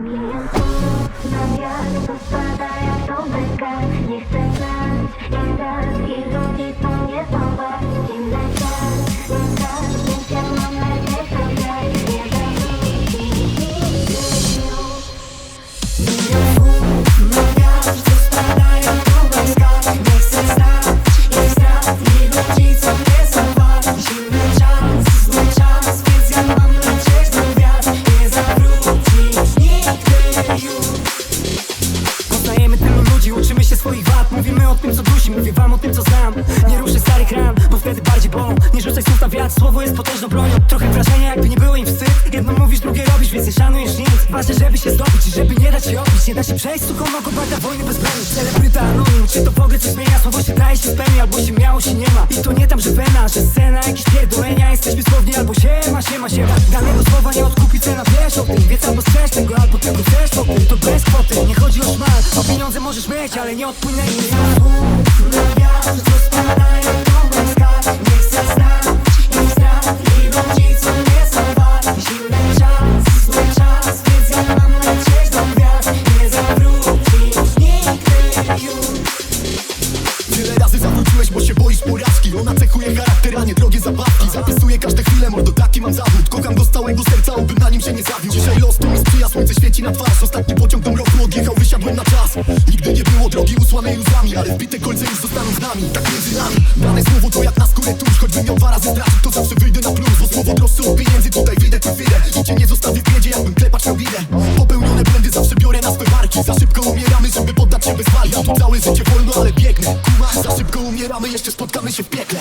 Milion słów na wiatr, to swoich wad Mówimy o tym co dusi, mówię wam o tym co znam. Nie ruszę starych ran, bo wtedy bardziej bolą Nie rzucaj słów na wiatr, słowo jest potężną bronią. Trochę wrażenia jakby nie było im wstyd. Jedno mówisz, drugie robisz, więc nie szanujesz nic. Ważne żeby się zdobyć i żeby nie dać się obić. Nie da się przejść suką nogą bata wojny bez broni. Celebryta anonim, czy to w ogóle coś zmienia? Słowo się daje, się spełni, albo się miało, się nie ma. I to nie tam, że wena, że scena, jakieś pierdolenia. Jesteśmy słowni, albo siema, siema, siema. Danego słowa nie cena, wiesz o tym Więc albo strzeż tego, albo tego chcesz po tym. To bez kwoty, nie chodzi o szmal O pieniądze możesz mieć, ale nie odpłynę i nie Na co spada jak to błyska Nie chcę znać i ludzi, co nie zobacz Zimny czas, zły czas, więc ja mam nie zawróci nigdy. Wiele razy zawróciłeś, bo się boisz porażki. Ona cechuje charakter, a nie drogie zabawki. Zapisuję każde chwile, mordo taki mam zawód Dzisiaj los to mi sprzyja, słońce świeci na twarz. Ostatni pociąg do roku odjechał, wysiadłem na czas. Nigdy nie było drogi usłanej łzami Ale wbite kolce już zostaną z nami, tak między nami. Dane słowo to jak na skórę tuż Choćbym miał dwa razy stracić, to zawsze wyjdę na plus Bo słowo droższe od pieniędzy, tutaj wyjdę, tu wyjdę I cię nie zostawię w biedzie, jakbym klepacz miał widę Popełnione błędy zawsze biorę na swe barki. Za szybko umieramy, żeby poddać się bez walki. Tu całe życie wolno, ale biegnę. Kumasz, za szybko umieramy, jeszcze spotkamy się w piekle